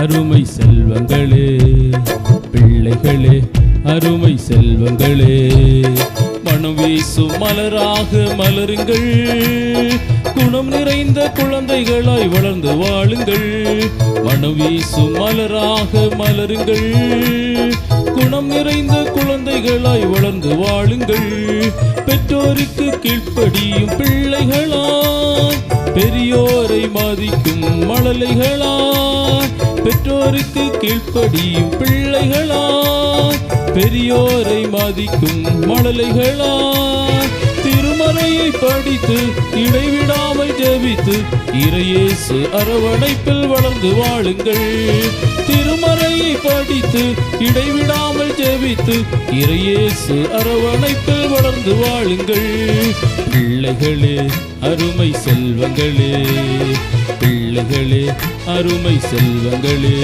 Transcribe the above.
அருமை செல்வங்களே பிள்ளைகளே அருமை செல்வங்களே மனம் வீசும் மலராக மலருங்கள். குணம் நிறைந்த குழந்தைகளாய் வளர்ந்து வாழுங்கள். மனம் வீசும் மலராக மலருங்கள். குணம் நிறைந்த குழந்தைகளாய் வளர்ந்து வாழுங்கள். பெற்றோருக்கு கீழ்ப்படியும் பிள்ளைகளாய் பெரியோரை மதிக்கும் மழலைகளாய் பெற்றோருக்கு கீழ்ப்படியும் பிள்ளைகளாய் பெரியோரை மதிக்கும் மழலைகளாய் திருமலையை படித்து இடைவிடாமல் ஜெபித்து இறையேசு அரவணைப்பில் வளர்ந்து வாழுங்கள். திருமறையை படித்து இடைவிடாமல் ஜெபித்து இறையேசு அரவணைப்பில் வளர்ந்து வாழுங்கள். பிள்ளைகளே அருமை செல்வங்களே பிள்ளைகளே அருமை செல்வங்களே.